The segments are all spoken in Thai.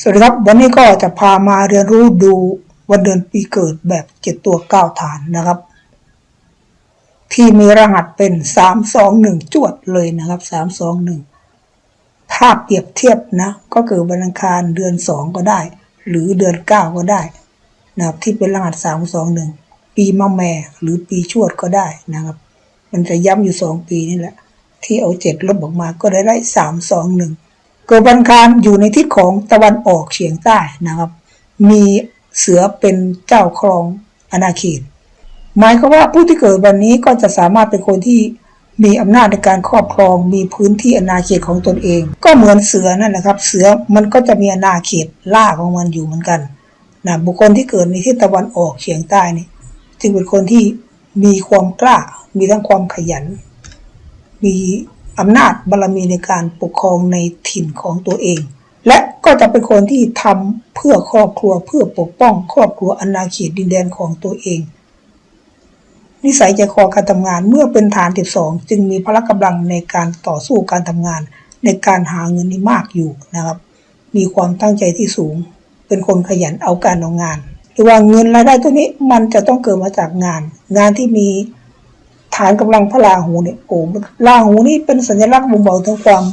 สวัสดีครับ วันนี้ก็จะพามาเรียนรู้ดูวันเดือนปีเกิดแบบเจ็ดตัวเก้าฐานนะครับ ที่มีรหัสเป็นสามสองหนึ่งจวดเลยนะครับสามสองหนึ่งถ้าเปรียบเทียบนะ ก็คือวันอังคารเดือนสองก็ได้ หรือเดือนเก้าก็ได้นะครับที่เป็นรหัสสามสองหนึ่งปีมะแม่หรือปีชวดก็ได้นะครับ มันจะย้ำอยู่สองปีนี่แหละ ที่เอาเจ็ดลบออกมาก็ได้ได้สามสองหนึ่ง เกิดวันคารอยู่ในทิศของตะวันออกเฉียงใต้นะครับ มีเสือเป็นเจ้าครองอาณาเขต หมายความว่าผู้ที่เกิดวันนี้ก็จะสามารถเป็นคนที่มีอำนาจในการครอบครอง มีพื้นที่อาณาเขตของตนเอง ก็เหมือนเสือนั่นแหละครับ เสือมันก็จะมีอาณาเขตล่าของมันอยู่เหมือนกันนะบุคคลที่เกิดในทิศตะวันออกเฉียงใต้นี่จึงเป็นคนที่มีความกล้า มีทั้งความขยัน มี อำนาจบารมีในการปกครองในถิ่นของตัวเอง และก็จะเป็นคนที่ทำเพื่อครอบครัวเพื่อปกป้อง ครอบครัวอาณาเขตดินแดนของตัวเอง นิสัยใจคอการทำงานเมื่อเป็นฐาน12จึงมีพละกำลังในการต่อสู้การทำงาน ในการหาเงินที่มากอยู่นะครับ มีความตั้งใจที่สูง เป็นคนขยันเอาการเอางานหรือว่าเงินรายได้ตัวนี้มันจะต้องเกิดมาจากงาน งานที่มี ฐานกำลังพระราหูเนี่ยโอ้ราหูนี่เป็นสัญลักษณ์บ่งบอกถึงความ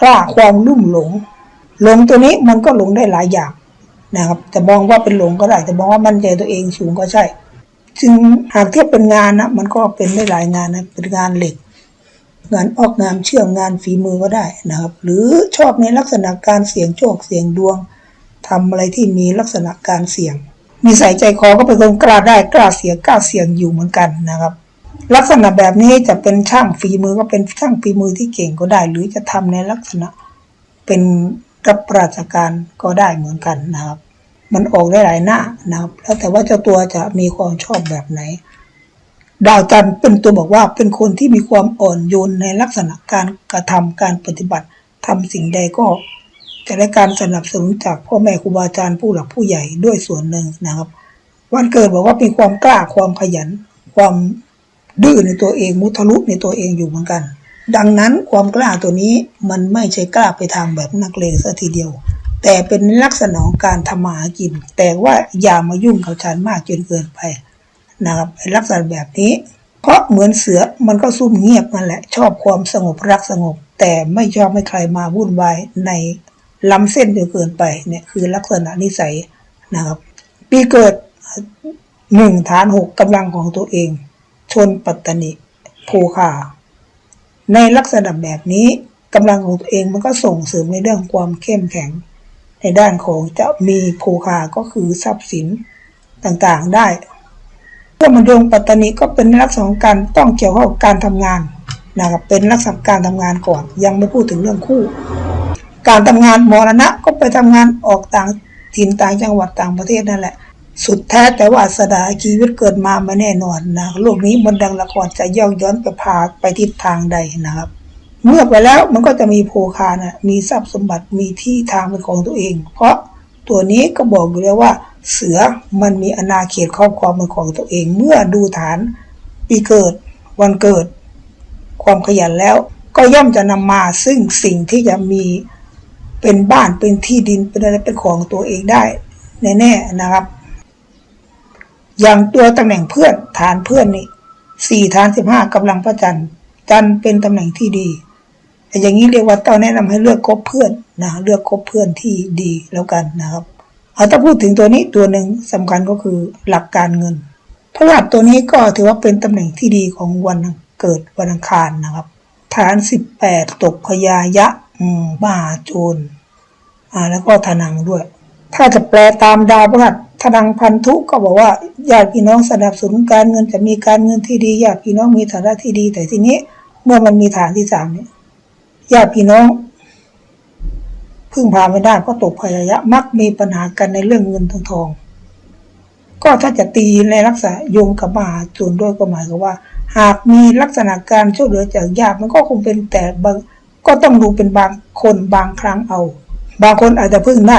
กล้าความลุ่มหลง หลงตัวนี้มันก็หลงได้หลายอย่างนะครับแต่มองว่าเป็นหลงก็ได้ แต่มองว่ามั่นใจตัวเองสูงก็ใช่ จึงหากเทียบเป็นงานนะมันก็เป็นได้หลายงานนะเป็นงานเหล็ก งานออกงานเชื่อมงานฝีมือก็ได้นะครับ หรือชอบในลักษณะการเสี่ยงโชคเสี่ยงดวงทำอะไรที่มีลักษณะการเสี่ยงนิสัยใจคอก็เป็นคนกล้าได้กล้าเสี่ยงกล้าเสี่ยงอยู่เหมือนกันนะครับ ลักษณะแบบนี้จะเป็นช่างฝีมือก็เป็นช่างฝีมือที่เก่งก็ได้ หรือจะทำในลักษณะเป็นรับราชการก็ได้เหมือนกันนะครับ มันออกได้หลายหน้านะครับ แล้วแต่ว่าเจ้าตัวจะมีความชอบแบบไหน ดาวจันทร์เป็นตัวบอกว่าเป็นคนที่มีความอ่อนโยนในลักษณะการกระทำการปฏิบัติทำสิ่งใดก็จะได้การสนับสนุนจากพ่อแม่ครูบาอาจารย์ผู้หลักผู้ใหญ่ด้วยส่วนหนึ่งนะครับ วันเกิดบอกว่ามีความกล้าความขยัน ความ ดื้อในตัวเองมุทะลุในตัวเองอยู่เหมือนกัน ดังนั้นความกล้าตัวนี้มันไม่ใช่กล้าไปทางแบบนักเลงซะทีเดียว แต่เป็นลักษณะของการทำมาหากิน แต่ว่าอย่ามายุ่งกับฉันมากจนเกินไปนะครับลักษณะแบบนี้ เพราะเหมือนเสือมันก็ซุ่มเงียบนั่นแหละ ชอบความสงบรักสงบ แต่ไม่ชอบให้ใครมาวุ่นวายในล้ำเส้นจนเกินไปเนี่ยคือลักษณะนิสัยนะครับ ปีเกิดหนึ่งฐานหกกำลังของตัวเอง ชนปัตตนิภูคาในลักษณะแบบนี้กำลังของตัวเองมันก็ส่งเสริมในเรื่องความเข้มแข็ง ในด้านของจะมีภูคาก็คือทรัพย์สินต่างๆได้เมื่อมันดวงปัตตนิก็เป็นลักษณะของการต้องเกี่ยวข้องกับการทำงานนะครับเป็นลักษณะการทำงานก่อน ยังไม่พูดถึงเรื่องคู่ การทำงานมรณะก็ไปทำงานออกต่างถิ่นต่างจังหวัดต่างประเทศนั่นแหละ สุดแท้แต่ว่าสดาชีวิตเกิดมาม่แน่นอนนะโลกนี้มันดังละครจะย่องย้อนไปพาไปทิศทางใดนะครับ เมื่อไปแล้วมันก็จะมีโภคานะมีทรัพย์สมบัติมีที่ทางเป็นของตัวเอง เพราะตัวนี้ก็บอกอยู่แล้วว่า เสือมันมีอาณาเขตครอบครองเป็นของตัวเอง เมื่อดูฐานปีเกิด วันเกิด ความขยันแล้ว ก็ย่อมจะนำมาซึ่งสิ่งที่จะมีเป็นบ้านเป็นที่ดินเป็นอะไรเป็นของตัวเองได้แน่ๆนะครับ อย่างตัวตำแหน่งเพื่อนฐานเพื่อนนี่สี่ฐานสิบห้ากำลังพระจันทร์จันทร์เป็นตำแหน่งที่ดีอย่างนี้เรียกว่าต้องแนะนำให้เลือกคบเพื่อนนะเลือกคบเพื่อนที่ดีแล้วกันนะครับเอาถ้าพูดถึงตัวนี้ตัวหนึ่งสำคัญก็คือหลักการเงินพระหัสตัวนี้ก็ถือว่าเป็นตำแหน่งที่ดีของวันเกิดวันอังคารนะครับ ฐานสิบแปดตกพยายะอืมมหาโจรอ่าแล้วก็ทนังด้วย ถ้าจะแปลตามดาวพฤหัส ทนังพันธุก็บอกว่าญาติพี่น้องสนับสนุนการเงินจะมีการเงินที่ดีญาติพี่น้องมีฐานะที่ดี แต่ทีนี้ เมื่อมันมีฐานที่สามเนี่ยญาติพี่น้องพึ่งพาไม่ได้ก็ตกพยายะมักมีปัญหากันในเรื่องเงินทองทอง ก็ถ้าจะตีในลักษณะโยงกับมหาโจรด้วยก็หมายความว่า หากมีลักษณะการช่วยเหลือจากญาติมันก็คงเป็นแต่บางก็ต้องดูเป็นบางคนบางครั้งเอา บางคนอาจจะพึ่งได้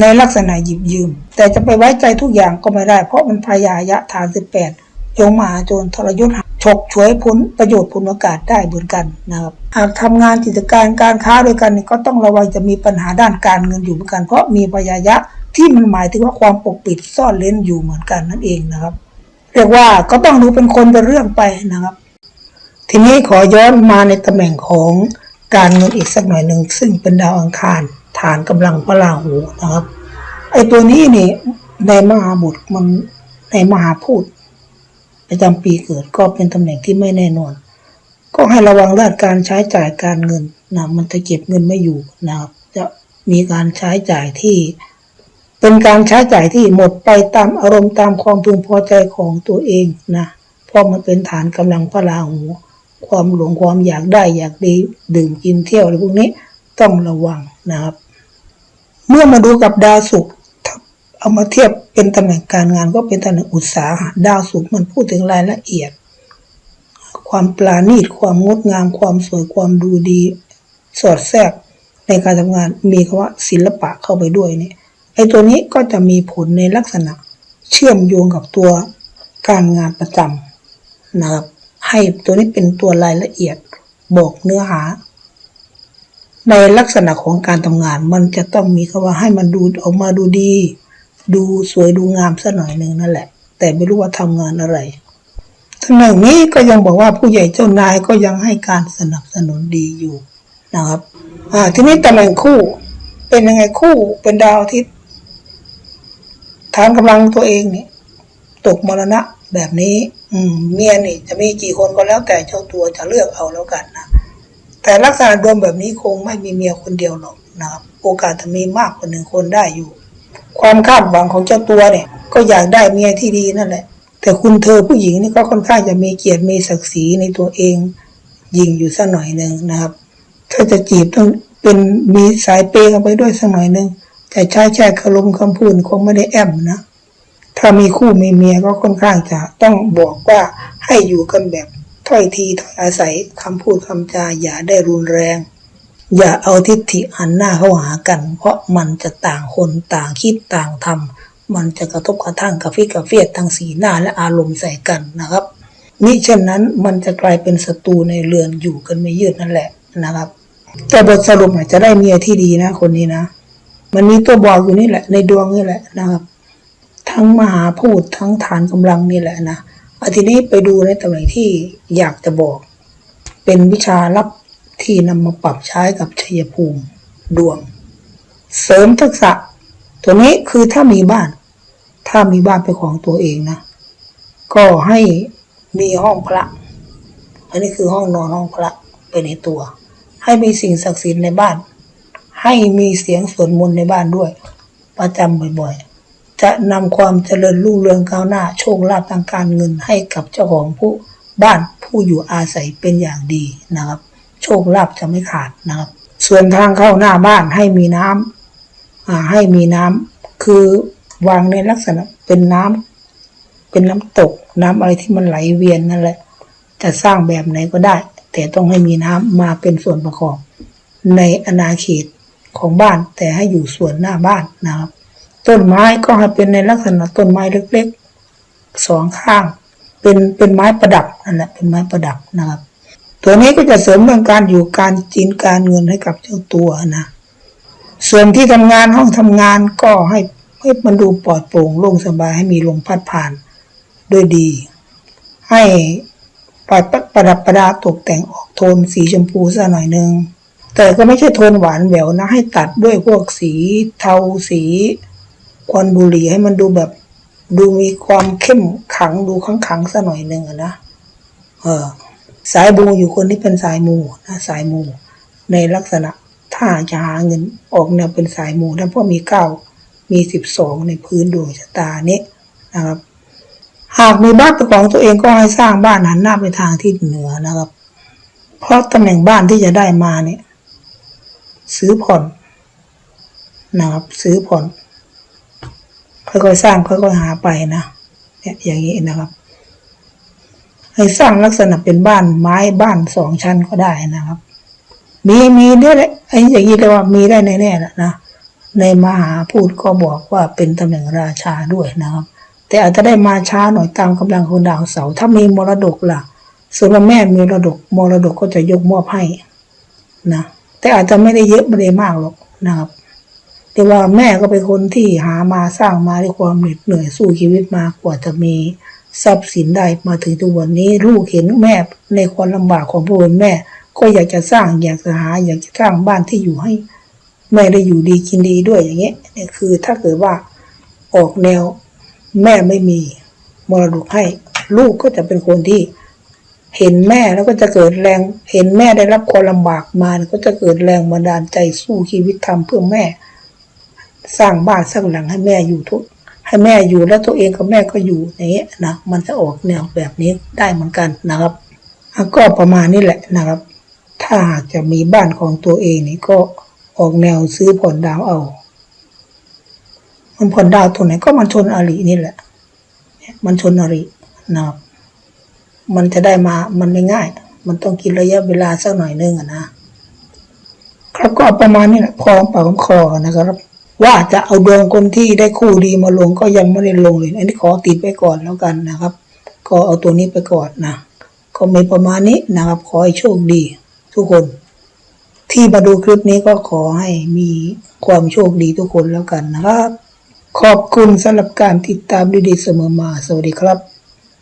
ในลักษณะหยิบยืม แต่จะไปไว้ใจทุกอย่างก็ไม่ได้ เพราะมันพยายะฐานสิบแปดโยงมหาโจรทรยศหักฉกฉวยผลประโยชน์ผลโอกาสได้เหมือนกันนะครับหากทำงานกิจการการค้าด้วยกันก็ต้องระวังจะมีปัญหาด้านการเงินอยู่เหมือนกัน เพราะมีพยายะที่มันหมายถึงว่าความปกปิดซ่อนเล้นอยู่เหมือนกันนั่นเองนะครับ เรียกว่าก็ต้องดูเป็นคนเป็นเรื่องไปนะครับ ทีนี้ขอย้อนมาในตำแหน่งของการเงินอีกสักหน่อยหนึ่งซึ่งเป็นดาวอังคาร ฐานกำลังพระราหูนะครับ ไอ้ตัวนี้นี่ในมหาบุตรมันในมหาพูดประจำปีเกิดก็เป็นตำแหน่งที่ไม่แน่นอน ก็ให้ระวังเรื่องการใช้จ่ายการเงินนะมันจะเก็บเงินไม่อยู่นะครับ จะมีการใช้จ่ายที่ เป็นการใช้จ่ายที่หมดไปตามอารมณ์ตามความพึงพอใจของตัวเองนะเพราะมันเป็นฐานกำลังพระราหู ความหลงความอยากได้อยากดีดื่มกินเที่ยวอะไรพวกนี้ต้องระวังนะครับ เมื่อมาดูกับดาวศุกร์ถ้าเอามาเทียบเป็นตำแหน่งการงานก็เป็นตำแหน่งอุตสาหะดาวศุกร์มันพูดถึงรายละเอียด ความปราณีตความงดงาม ความสวยความดูดี สอดแทรกในการทำงานมีคำว่าศิลปะเข้าไปด้วยเนี่ยไอ้ตัวนี้ก็จะมีผลในลักษณะเชื่อมโยงกับตัวการงานประจำนะครับให้ตัวนี้เป็นตัวรายละเอียดบอกเนื้อหา ในลักษณะของการทำงาน มันจะต้องมีคำว่าให้มันดูออกมาดูดี ดูสวยดูงามสักหน่อยหนึ่งนั่นแหละ แต่ไม่รู้ว่าทำงานอะไรตำแหน่งนี้ก็ยังบอกว่าผู้ใหญ่เจ้านายก็ยังให้การสนับสนุนดีอยู่นะครับอ่าทีนี้ตำแหน่งคู่ เป็นยังไงคู่เป็นดาวอาทิตฐานกำลังตัวเองเนี่ยตกมรณะแบบนี้ อืม เมียนี่ จะมีกี่คนก็แล้วแต่เจ้าตัวจะเลือกเอาแล้วกันนะ แต่ลักษณะดวงแบบนี้คงไม่มีเมียคนเดียวหรอกนะครับโอกาสจะมีมากกว่าหนึ่งคนได้อยู่ ความคาดหวังของเจ้าตัวเนี่ย ก็อยากได้เมียที่ดีนั่นแหละ แต่คุณเธอผู้หญิงนี่ก็ค่อนข้างจะมีเกียรติมีศักดิ์ศรีในตัวเองยิงอยู่สักหน่อยหนึ่งนะครับถ้าจะจีบต้องเป็นมีสายเปย์กันไปด้วยสักหน่อยหนึ่งแต่ใช้แค่คารมคำพูดคงไม่ได้แอมนะถ้ามีคู่มีเมียก็ค่อนข้างจะต้องบอกว่าให้อยู่กันแบบ ถ้อยทีถ้อยอาศัยคำพูดคำจาอย่าได้รุนแรง อย่าเอาทิฏฐิหันหน้าเข้าหากัน เพราะมันจะต่างคนต่างคิดต่างทำมันจะกระทบกระทั่งกระฟิกกระเฟียดทั้งสีหน้าและอารมณ์ใส่กันนะครับมิเช่นนั้นมันจะกลายเป็นศัตรูในเรือนอยู่กันไม่ยืดนั่นแหละนะครับ แต่บทสรุปอาจจะได้เมียที่ดีนะคนนี้นะ มันมีตัวบอกอยู่นี่แหละ ในดวงนี่แหละนะครับ ทั้งมหาพูดทั้งฐานกำลังนี่แหละนะ อาทีนี้ไปดูในตำแหน่งที่อยากจะบอก เป็นวิชาลับที่นำมาปรับใช้กับชัยภูมิดวง เสริมทักษะ ตัวนี้คือถ้ามีบ้าน ถ้ามีบ้านเป็นของตัวเองนะ ก็ให้มีห้องพระ อันนี้คือห้องนอนห้องพระไปในตัว ให้มีสิ่งศักดิ์สิทธิ์ในบ้าน ให้มีเสียงสวดมนต์ในบ้านด้วย ประจำบ่อยๆ จะนำความเจริญรุ่งเรืองก้าวหน้าโชคลาภทางการเงินให้กับเจ้าของผู้บ้านผู้อยู่อาศัยเป็นอย่างดีนะครับ โชคลาภจะไม่ขาดนะครับ ส่วนทางเข้าหน้าบ้านให้มีน้ำอ่าให้มีน้ำคือวางในลักษณะเป็นน้ำเป็นน้ำตก น้ำอะไรที่มันไหลเวียนนั่นแหละ จะสร้างแบบไหนก็ได้ แต่ต้องให้มีน้ำมาเป็นส่วนประกอบ ในอาณาเขตของบ้านแต่ให้อยู่ส่วนหน้าบ้านนะครับ ต้นไม้ก็ให้เป็นในลักษณะต้นไม้เล็กๆสองข้าง เป็นเป็นไม้ประดับนั่นแหละเป็นไม้ประดับนะครับ ตัวนี้ก็จะเสริมเรื่องการอยู่การจินการเงินให้กับเจ้าตัวนะส่วนที่ทำงานห้องทำงานก็ให้ให้มันดูปลอดโปร่งโล่งสบายให้มีลมพัดผ่านด้วยดี ให้ปล่อยประดับประดาตกแต่งออกโทนสีชมพูสักหน่อยหนึ่งแต่ก็ไม่ใช่โทนหวานแหววนะให้ตัดด้วยพวกสีเทาสี ควันบุหรี่ให้มันดูแบบ ดูมีความเข้มขังดูขังขังสักหน่อยหนึ่งอะนะเออสายมูอยู่คนที่เป็นสายมูนะสายมู ในลักษณะถ้าจะหาเงินออกแนวเป็นสายมูนะเพราะมีเก้ามีสิบสองในพื้นดวงชะตานี้นะครับ หากมีบ้านเป็นของตัวเองก็ให้สร้างบ้านหันหน้าไปทางทิศเหนือนะครับ เพราะตำแหน่งบ้านที่จะได้มาเนี่ย ซื้อผ่อนนะครับ ซื้อผ่อน ค่อยๆสร้างค่อยๆหาไปนะเนี่ยอย่างนี้นะครับให้สร้างลักษณะเป็นบ้านไม้บ้านสองชั้นก็ได้นะครับ มีมีเนี่ยแหละไอ้อย่างนี้เรียกว่ามีได้แน่ๆแหละนะในมหาพูดก็บอกว่าเป็นตำแหน่งราชาด้วยนะครับ แต่อาจจะได้มาช้าหน่อยตามกำลังของดาวเสาถ้ามีมรดกล่ะส่วนแม่มีมรดกมรดกก็จะยกมอบให้นะแต่อาจจะไม่ได้เยอะไม่ได้มากหรอกนะครับ แต่ว่าแม่ก็เป็นคนที่หามาสร้างมาด้วยความเหน็ดเหนื่อยสู้ชีวิตมากว่าจะมีทรัพย์สินได้มาถึงทุกวันนี้ ลูกเห็นแม่ในความลำบากของผู้เป็นแม่ ก็อยากจะสร้างอยากจะหา อยากจะสร้างบ้านที่อยู่ให้ แม่ได้อยู่ดีกินดีด้วยอย่างเงี้ยเนี่ยคือถ้าเกิดว่าออกแนวแม่ไม่มีมรดกให้ ลูกก็จะเป็นคนที่เห็นแม่แล้วก็จะเกิดแรง เห็นแม่ได้รับความลำบากมาก็จะเกิดแรงบันดาลใจสู้ชีวิตทำเพื่อแม่ สร้างบ้านสร้างหลังให้แม่อยู่ทุกให้แม่อยู่แล้วตัวเองกับแม่ก็อยู่อย่างเงี้ยนะมันจะออกแนวแบบนี้ได้เหมือนกันนะครับก็ประมาณนี้แหละนะครับ ถ้าหากจะมีบ้านของตัวเองนี่ก็ออกแนวซื้อผ่อนดาวเอา มันผ่อนดาวตรงไหนก็มันชนอรีนี่แหละ มันชนอรีนะครับ มันจะได้มามันไม่ง่าย มันต้องกินระยะเวลาสักหน่อยนึงอะนะครับก็ประมาณนี้แหละพอปากคอนะครับ ว่าจะเอาดวงคนที่ได้คู่ดีมาลงก็ยังไม่ได้ลงเลย อันนี้ขอติดไปก่อนแล้วกันนะครับ ก็เอาตัวนี้ไปก่อนนะก็มีประมาณนี้นะครับ ขอให้โชคดี ทุกคน ที่มาดูคลิปนี้ก็ขอให้มีความโชคดีทุกคนแล้วกันนะครับ ขอบคุณสำหรับการติดตามดีๆเสมอมา สวัสดีครับ